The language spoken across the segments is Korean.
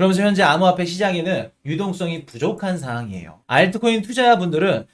그러면서 현재 암호화폐 시장에는 유동성이 부족한 상황이에요. 알트코인 투자자분들은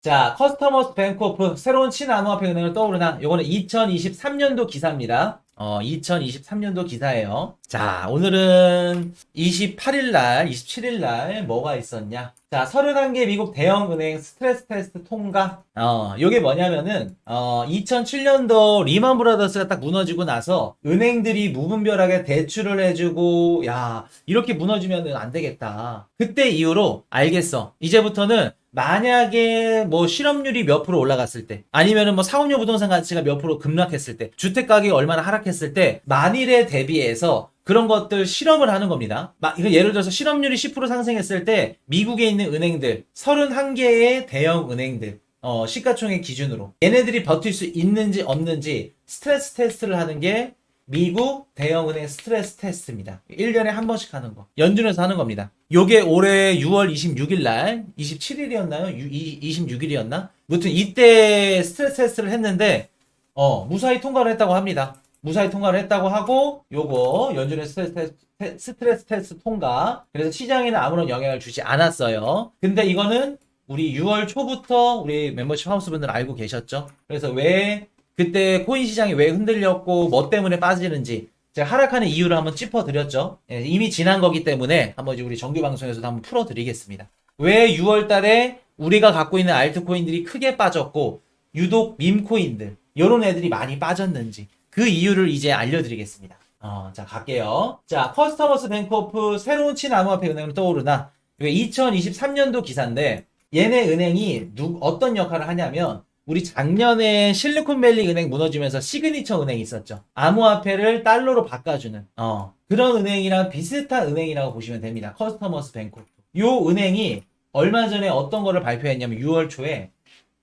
자, 커스터머스 뱅크 오프 새로운 친암호화폐 은행을 떠오르나 요거는 2023년도 기사입니다. 어, 2023년도 기사예요. 자, 오늘은 28일 날, 27일 날 뭐가 있었냐? 자, 31개 미국 대형 은행 스트레스 테스트 통과. 어, 요게 뭐냐면은 어, 2007년도 리만 브라더스가 딱 무너지고 나서 은행들이 무분별하게 대출을 해주고 야, 이렇게 무너지면은 안 되겠다. 그때 이후로 알겠어. 이제부터는 만약에 뭐 실업률이 몇 프로 올라갔을 때 아니면은 뭐 사업용 부동산 가치가 몇 프로 급락했을 때 주택 가격이 얼마나 하락했을 때 만일에 대비해서 그런 것들 실험을 하는 겁니다. 막 예를 들어서 실업률이 10% 상승했을 때 미국에 있는 은행들 31개의 대형 은행들 어, 시가총액 기준으로 얘네들이 버틸 수 있는지 없는지 스트레스 테스트를 하는 게 미국 대형은행 스트레스 테스트입니다. 1년에 한 번씩 하는 거. 연준에서 하는 겁니다. 요게 올해 6월 26일 날, 27일이었나요? 26일이었나? 무튼 이때 스트레스 테스트를 했는데, 어, 무사히 통과를 했다고 합니다. 무사히 통과를 했다고 하고, 요거, 연준의 스트레스 테스트, 테- 스트레스 테스트 통과. 그래서 시장에는 아무런 영향을 주지 않았어요. 근데 이거는 우리 6월 초부터 우리 멤버십 하우스 분들 알고 계셨죠? 그래서 왜 그때 코인 시장이 왜 흔들렸고 뭐 때문에 빠지는지 제가 하락하는 이유를 한번 짚어드렸죠. 예, 이미 지난 거기 때문에 한번 이제 우리 정규 방송에서도 한번 풀어드리겠습니다. 왜 6월 달에 우리가 갖고 있는 알트코인들이 크게 빠졌고 유독 밈코인들 이런 애들이 많이 빠졌는지 그 이유를 이제 알려드리겠습니다. 어, 자 갈게요. 자 커스터머스 뱅크오프 새로운 친암호화폐 은행으로 떠오르나 이게 2023년도 기사인데 얘네 은행이 누, 어떤 역할을 하냐면 우리 작년에 실리콘밸리 은행 무너지면서 시그니처 은행이 있었죠. 암호화폐를 달러로 바꿔주는 어, 그런 은행이랑 비슷한 은행이라고 보시면 됩니다. 커스터머스 뱅크. 요 은행이 얼마 전에 어떤 거를 발표했냐면 6월 초에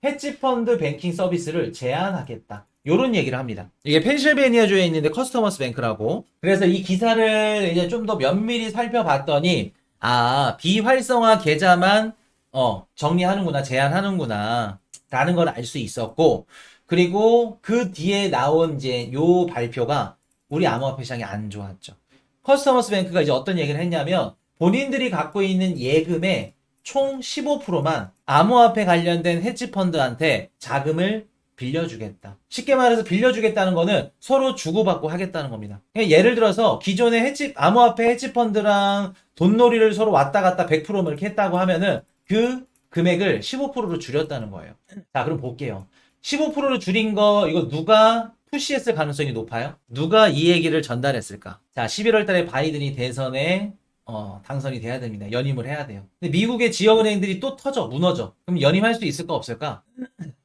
헤지펀드 뱅킹 서비스를 제한하겠다. 요런 얘기를 합니다. 이게 펜실베니아주에 있는데 커스터머스 뱅크라고. 그래서 이 기사를 이제 좀 더 면밀히 살펴봤더니 아 비활성화 계좌만 어 정리하는구나 제한하는구나 라는 걸 알 수 있었고 그리고 그 뒤에 나온 이제 요 발표가 우리 암호화폐 시장이 안 좋았죠. 커스터머스 뱅크가 이제 어떤 얘기를 했냐면 본인들이 갖고 있는 예금의 총 15%만 암호화폐 관련된 헤지펀드한테 자금을 빌려주겠다. 쉽게 말해서 빌려주겠다는 거는 서로 주고받고 하겠다는 겁니다. 그러니까 예를 들어서 기존의 헤지, 암호화폐 헤지펀드랑 돈놀이를 서로 왔다 갔다 100%뭐 이렇게 했다고 하면은 그 금액을 15%로 줄였다는 거예요. 자, 그럼 볼게요. 15%로 줄인 거, 이거 누가 푸시했을 가능성이 높아요? 누가 이 얘기를 전달했을까? 자, 11월 달에 바이든이 대선에 어, 당선이 돼야 됩니다. 연임을 해야 돼요. 근데 미국의 지역은행들이 또 터져, 무너져. 그럼 연임할 수 있을까, 없을까?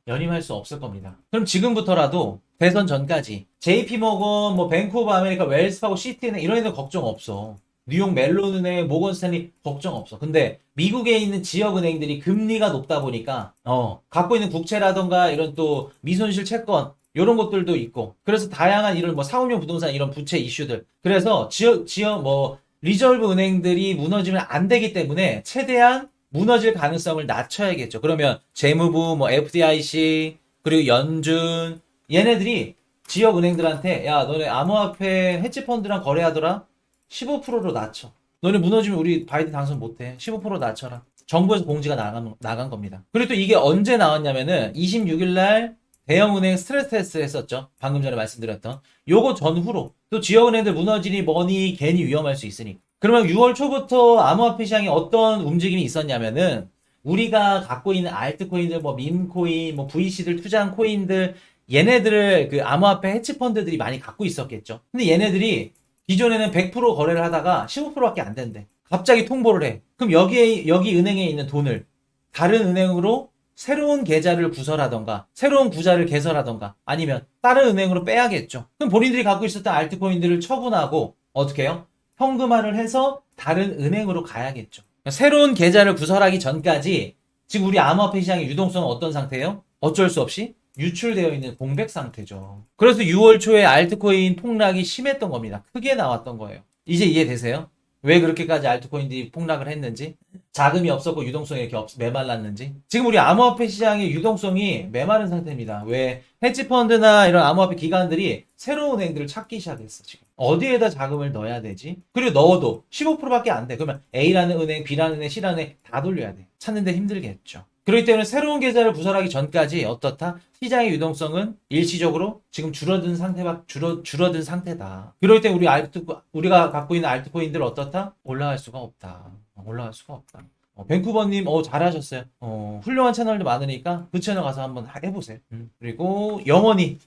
연임할 수 없을 겁니다. 그럼 지금부터라도 대선 전까지 JP모건, 뭐 뱅크 오브 아메리카, 웰스파고, 시티은행 이런 애들 걱정 없어. 뉴욕 멜론은행, 모건 스탠리 걱정 없어. 근데 미국에 있는 지역 은행들이 금리가 높다 보니까 어, 갖고 있는 국채라던가 이런 또 미손실 채권 이런 것들도 있고 그래서 다양한 이런 뭐 사업용 부동산 이런 부채 이슈들 그래서 지역 지역 뭐 리저브 은행들이 무너지면 안 되기 때문에 최대한 무너질 가능성을 낮춰야겠죠. 그러면 재무부, 뭐 FDIC 그리고 연준 얘네들이 지역 은행들한테 야 너네 암호화폐 헤지펀드랑 거래하더라 15%로 낮춰. 너네 무너지면 우리 바이든 당선 못해. 15% 낮춰라. 정부에서 공지가 나간, 나간 겁니다. 그리고 또 이게 언제 나왔냐면은 26일 날 대형은행 스트레스 테스트 했었죠. 방금 전에 말씀드렸던. 요거 전후로 또 지역은행들 무너지니 뭐니 괜히 위험할 수 있으니까. 그러면 6월 초부터 암호화폐 시장에 어떤 움직임이 있었냐면은 우리가 갖고 있는 알트코인들, 뭐 밈코인, 뭐 VC들 투자한 코인들 얘네들을 그 암호화폐 해치펀드들이 많이 갖고 있었겠죠. 근데 얘네들이 기존에는 100% 거래를 하다가 15%밖에 안 된대. 갑자기 통보를 해. 그럼 여기에 여기 은행에 있는 돈을 다른 은행으로 새로운 계좌를 구설하던가 새로운 구자를 개설하던가 아니면 다른 은행으로 빼야겠죠. 그럼 본인들이 갖고 있었던 알트코인들을 처분하고 어떻게 해요? 현금화를 해서 다른 은행으로 가야겠죠. 새로운 계좌를 구설하기 전까지 지금 우리 암호화폐 시장의 유동성은 어떤 상태예요? 어쩔 수 없이 유출되어 있는 공백 상태죠. 그래서 6월 초에 알트코인 폭락이 심했던 겁니다. 크게 나왔던 거예요. 이제 이해되세요? 왜 그렇게까지 알트코인들이 폭락을 했는지, 자금이 없었고 유동성이 이렇게 없, 메말랐는지. 지금 우리 암호화폐 시장의 유동성이 메마른 상태입니다. 왜 헤지펀드나 이런 암호화폐 기관들이 새로운 은행들을 찾기 시작했어, 지금. 어디에다 자금을 넣어야 되지? 그리고 넣어도 15%밖에 안 돼. 그러면 A라는 은행, B라는 은행, C라는 은행 다 돌려야 돼. 찾는데 힘들겠죠. 그렇기 때문에 새로운 계좌를 구설하기 전까지 어떻다? 시장의 유동성은 일시적으로 지금 줄어든 상태가 줄어 줄어든 상태다. 그럴 때 우리 알트 우리가 갖고 있는 알트코인들 어떻다? 올라갈 수가 없다. 올라갈 수가 없다. 어, 밴쿠버님, 어, 잘하셨어요. 어, 훌륭한 채널도 많으니까 그 채널 가서 한번 하- 해보세요. 음. 그리고 영원히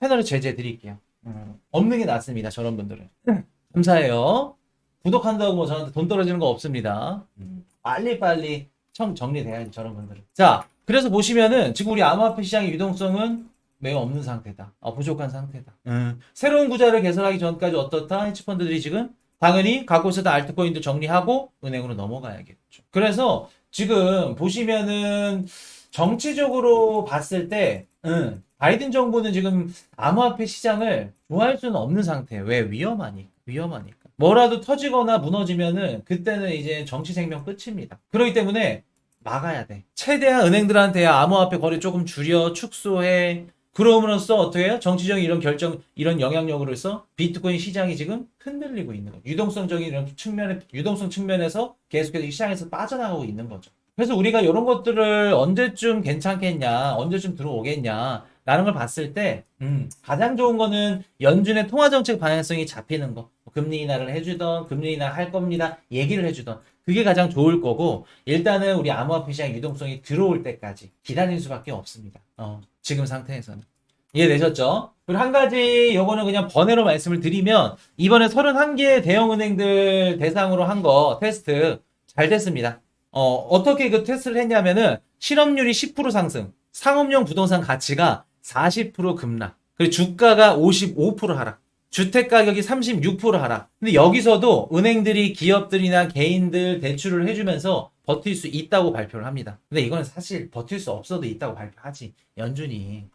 채널을 제재해 드릴게요. 음, 없는 게 낫습니다. 저런 분들은. 감사해요. 구독한다고 뭐 저한테 돈 떨어지는 거 없습니다. 음, 빨리빨리 청 정리돼야지 저런 분들은. 자, 그래서 보시면은 지금 우리 암호화폐 시장의 유동성은 매우 없는 상태다. 어, 부족한 상태다. 음, 새로운 구자를 개설하기 전까지 어떻다? 헤지펀드들이 지금 당연히 갖고 있었던 알트코인도 정리하고 은행으로 넘어가야겠죠. 그래서 지금 보시면은 정치적으로 봤을 때, 음, 바이든 정부는 지금 암호화폐 시장을 좋아할 수는 없는 상태예요. 왜? 위험하니까. 위험하니까. 뭐라도 터지거나 무너지면은 그때는 이제 정치 생명 끝입니다. 그렇기 때문에 막아야 돼. 최대한 은행들한테 암호화폐 거래 조금 줄여 축소해. 그럼으로써 어떻게 해요? 정치적인 이런 결정, 이런 영향력으로서 비트코인 시장이 지금 흔들리고 있는 거죠. 유동성적인 이런 측면에, 유동성 측면에서 계속해서 이 시장에서 빠져나가고 있는 거죠. 그래서 우리가 이런 것들을 언제쯤 괜찮겠냐, 언제쯤 들어오겠냐, 라는 걸 봤을 때, 음, 가장 좋은 거는 연준의 통화정책 방향성이 잡히는 거. 금리 인하를 해주던, 금리 인하 할 겁니다. 얘기를 해주던. 그게 가장 좋을 거고, 일단은 우리 암호화폐 시장 유동성이 들어올 때까지 기다릴 수밖에 없습니다. 어, 지금 상태에서는. 이해되셨죠? 그리고 한 가지, 요거는 그냥 번외로 말씀을 드리면, 이번에 31개 대형 은행들 대상으로 한 거 테스트 잘 됐습니다. 어, 어떻게 그 테스트를 했냐면은, 실업률이 10% 상승, 상업용 부동산 가치가 40% 급락, 그리고 주가가 55% 하락, 주택 가격이 36% 하락. 근데 여기서도 은행들이 기업들이나 개인들 대출을 해주면서 버틸 수 있다고 발표를 합니다. 근데 이거는 사실 버틸 수 없어도 있다고 발표하지. 연준이.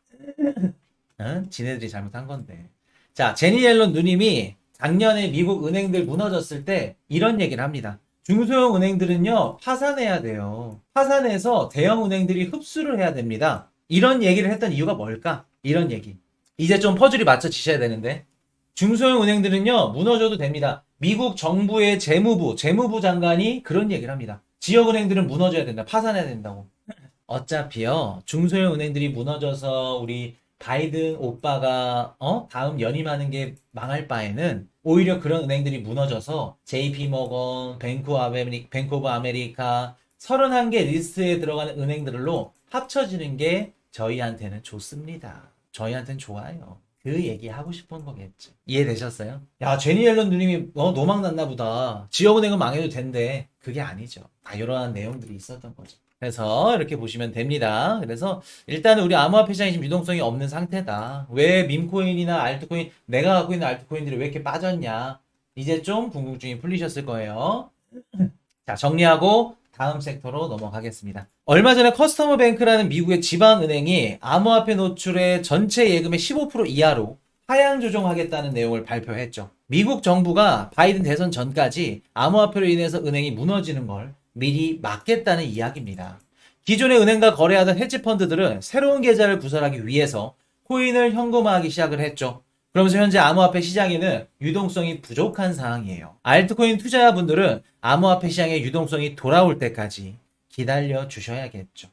응? 지네들이 잘못한 건데. 자, 제니 옐런 누님이 작년에 미국 은행들 무너졌을 때 이런 얘기를 합니다. 중소형 은행들은요, 파산해야 돼요. 파산해서 대형 은행들이 흡수를 해야 됩니다. 이런 얘기를 했던 이유가 뭘까? 이런 얘기. 이제 좀 퍼즐이 맞춰지셔야 되는데. 중소형 은행들은요, 무너져도 됩니다. 미국 정부의 재무부, 재무부 장관이 그런 얘기를 합니다. 지역 은행들은 무너져야 된다. 파산해야 된다고. 어차피요, 중소형 은행들이 무너져서 우리 바이든 오빠가, 어? 다음 연임하는 게 망할 바에는 오히려 그런 은행들이 무너져서 JP 모건, 뱅크 아메리, 뱅크 오브 아메리카 31개 리스트에 들어가는 은행들로 합쳐지는 게 저희한테는 좋습니다. 저희한테는 좋아요. 그 얘기 하고 싶은 거겠죠. 이해되셨어요? 야, 제니 앨런 누님이 어, 노망 났나 보다. 지역은행은 망해도 된대. 그게 아니죠. 다 이러한 내용들이 있었던 거죠. 그래서 이렇게 보시면 됩니다. 그래서 일단은 우리 암호화폐 시장이 지금 유동성이 없는 상태다. 왜 밈코인이나 알트코인, 내가 갖고 있는 알트코인들이 왜 이렇게 빠졌냐. 이제 좀 궁금증이 풀리셨을 거예요. 자, 정리하고 다음 섹터로 넘어가겠습니다. 얼마 전에 커스터머 뱅크라는 미국의 지방은행이 암호화폐 노출의 전체 예금의 15% 이하로 하향 조정하겠다는 내용을 발표했죠. 미국 정부가 바이든 대선 전까지 암호화폐로 인해서 은행이 무너지는 걸 미리 막겠다는 이야기입니다. 기존의 은행과 거래하던 헤지펀드들은 새로운 계좌를 구설하기 위해서 코인을 현금화하기 시작을 했죠. 그러면서 현재 암호화폐 시장에는 유동성이 부족한 상황이에요. 알트코인 투자자분들은 암호화폐 시장의 유동성이 돌아올 때까지 기다려 주셔야겠죠.